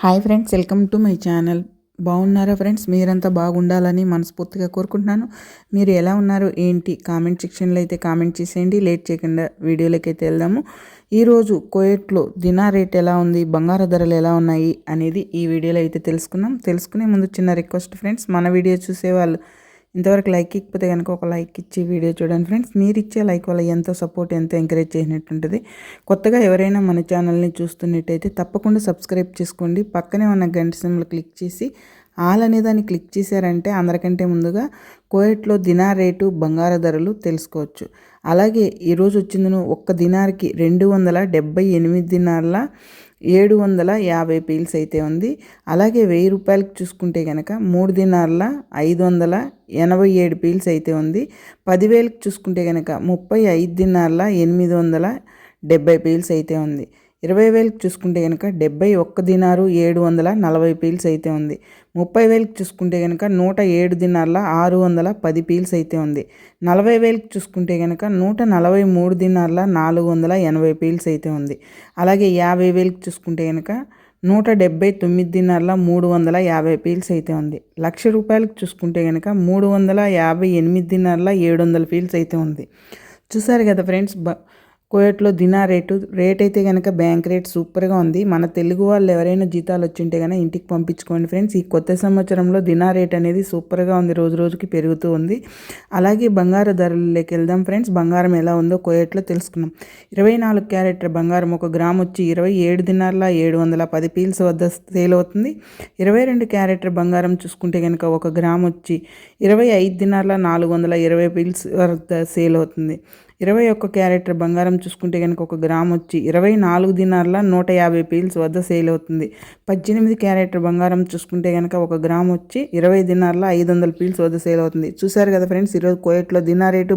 Hi friends welcome to my channel. బాగున్నారా friends? మీరంతా బాగుండాలని మనస్ఫూర్తిగా కోరుకుంటున్నాను. మీరు ఎలా ఉన్నారు? ఏంటి? కామెంట్ సెక్షన్లో అయితే కామెంట్ చేసేయండి. లేట్ చేయకుండా వీడియోలోకి అయితే వెళ్దాము. ఈరోజు కోయట్లో దినా రేట్ ఎలా ఉంది? బంగారు ధరలు ఎలా ఉన్నాయి? అనేది ఈ వీడియోలో అయితే తెలుసుకుందాం తెలుసుకునే ముందు చిన్న రిక్వెస్ట్ ఫ్రెండ్స్ మన వీడియో చూసేవాళ్ళు ఇంతవరకు లైక్ ఇకపోతే కనుక ఒక లైక్ ఇచ్చి వీడియో చూడండి ఫ్రెండ్స్. మీరు ఇచ్చే లైక్ వల్ల ఎంతో సపోర్ట్ ఎంతో ఎంకరేజ్ చేసినట్టుంటుంది. కొత్తగా ఎవరైనా మన ఛానల్ని చూస్తున్నట్టయితే తప్పకుండా సబ్స్క్రైబ్ చేసుకోండి. పక్కనే ఉన్న గంట సింబల్ క్లిక్ చేసి ఆల్ అనే దాన్ని క్లిక్ చేశారంటే అందరికంటే ముందుగా కోయట్లో దినార్ రేటు బంగారు ధరలు తెలుసుకోవచ్చు. అలాగే ఈరోజు వచ్చిందను ఒక్క దినార్కి రెండు వందల డెబ్బై ఎనిమిది దినార్ల ఏడు వందల యాభై పీల్స్ అయితే ఉంది. అలాగే వెయ్యి రూపాయలకి చూసుకుంటే కనుక మూడు దినార్ల ఐదు వందల ఎనభై ఏడు పీల్స్ అయితే ఉంది. పదివేలకు చూసుకుంటే కనుక ముప్పై ఐదు దినార్ల ఎనిమిది వందల డెబ్బై పీల్స్ అయితే ఉంది. ఇరవై వేలకు చూసుకుంటే కనుక డెబ్బై ఒక్క దినారు ఏడు వందల నలభై పీల్స్ అయితే ఉంది. ముప్పై వేలకు చూసుకుంటే కనుక నూట ఏడు దినార్ల ఆరు వందల పది పీల్స్ అయితే ఉంది. నలభై వేలకు చూసుకుంటే కనుక నూట నలభై మూడు దినార్ల నాలుగు వందల ఎనభై పీల్స్ అయితే ఉంది. అలాగే యాభై వేలకు చూసుకుంటే కనుక నూట డెబ్బై తొమ్మిది దినార్ల మూడు వందల యాభై పీల్స్ అయితే ఉంది. లక్ష రూపాయలకు చూసుకుంటే కనుక మూడు వందల యాభై ఎనిమిది దినార్ల ఏడు వందల పీల్స్ అయితే ఉంది. చూసారు కదా ఫ్రెండ్స్ బ కోయట్లో దినా రేటు రేట్ అయితే కనుక బ్యాంక్ రేట్ సూపర్గా ఉంది. మన తెలుగు వాళ్ళు ఎవరైనా జీతాలు వచ్చింటే కనుక ఇంటికి పంపించుకోండి ఫ్రెండ్స్. ఈ కొత్త సంవత్సరంలో దినా రేట్ అనేది సూపర్గా ఉంది రోజు రోజుకి పెరుగుతూ ఉంది. అలాగే బంగారు ధరలలోకి వెళ్దాం ఫ్రెండ్స్. బంగారం ఎలా ఉందో కోయట్లో తెలుసుకున్నాం ఇరవై నాలుగు క్యారెట్ బంగారం ఒక గ్రామ్ వచ్చి ఇరవై ఏడు దినార్ల ఏడు వందల పది పీల్స్ వద్ద సేల్ అవుతుంది. ఇరవై రెండు క్యారెట్ బంగారం చూసుకుంటే కనుక ఒక గ్రామ్ వచ్చి ఇరవై ఐదు దినార్ల నాలుగు వందల ఇరవై పీల్స్ వద్ద సేల్ అవుతుంది. ఇరవై ఒక్క క్యారెట్ బంగారం చూసుకుంటే కనుక ఒక గ్రామ్ వచ్చి ఇరవై నాలుగు దినార్ల నూట యాభై పీల్స్ వద్ద సేల్ అవుతుంది. పద్దెనిమిది క్యారెట్ బంగారం చూసుకుంటే కనుక ఒక గ్రామ్ వచ్చి ఇరవై దినార్ల ఐదు వందల పీల్స్ వద్ద సేల్ అవుతుంది. చూసారు కదా ఫ్రెండ్స్ ఈరోజు కోయట్లో దినార్ రేటు